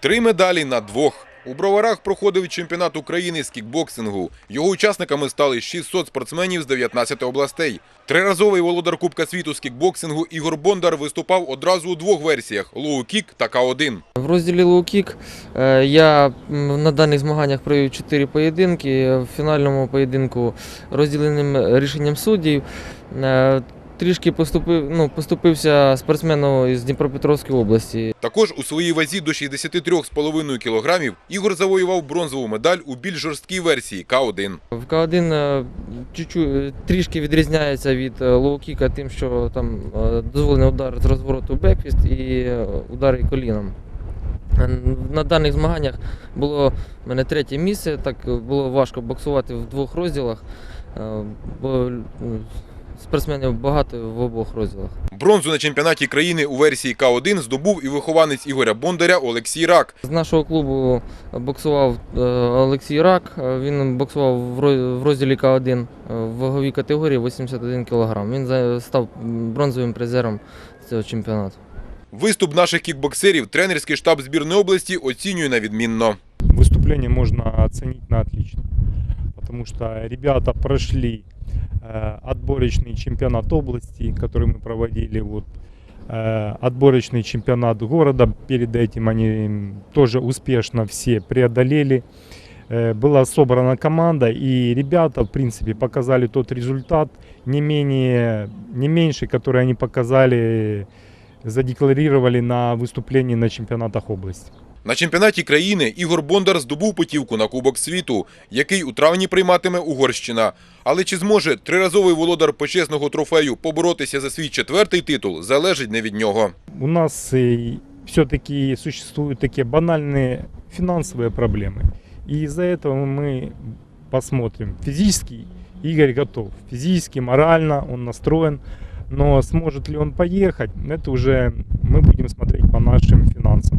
Три медалі на двох. У броварах проходив чемпіонат України з кікбоксингу. Його учасниками стали 600 спортсменів з 19 областей. Триразовий володар Кубка світу з кікбоксингу Ігор Бондар виступав одразу у двох версіях – лоу-кік та К1. В розділі лоу-кік е, я на даних змаганнях провів 4 поєдинки. В фінальному поєдинку розділеним рішенням суддів е, трішки поступив, ну, поступився спортсмену із Дніпропетровської області. Також у своїй вазі до 63,5 кілограмів Ігор завоював бронзову медаль у більш жорсткій версії К1. В К1 е, чуть-чуть, трішки відрізняється від е, лоу-кіка тим, що там е, дозволений удар з розвороту бекфіст і е, удари коліном. Е, На даних змаганнях було в мене третє місце, так було важко боксувати в двох розділах, е, бо спортсменів багато в обох розділах. Бронзу на чемпіонаті країни у версії К1 здобув і вихованець Ігоря Бондаря Олексій Рак. З нашого клубу боксував е, Олексій Рак. Він боксував в розділі К1 е, в ваговій категорії 81 кг. Він став бронзовим призером цього чемпіонату. Виступ наших кікбоксерів тренерський штаб збірної області оцінює на відмінно. выступление можно оценить на отлично. Потому что ребята прошли э, отборочный чемпионат области, который мы проводили, вот, э, отборочный чемпионат города. Перед этим они тоже успешно все преодолели. Э, была собрана команда, и ребята, в принципе, показали тот результат, не, менее, не меньше, который они показали, задекларировали на выступлении на чемпионатах области. На чемпіонаті країни Ігор Бондар здобув путівку на Кубок світу, який у травні прийматиме Угорщина. Але чи зможе триразовий володар почесного трофею поборотися за свій четвертий титул, залежить не від нього. у нас все-таки существуют такие банальные финансовые проблемы. И из-за этого мы посмотрим. Физически Игорь готов. Физически, морально он настроен. Но сможет ли он поехать, это уже мы будем смотреть по нашим финансам.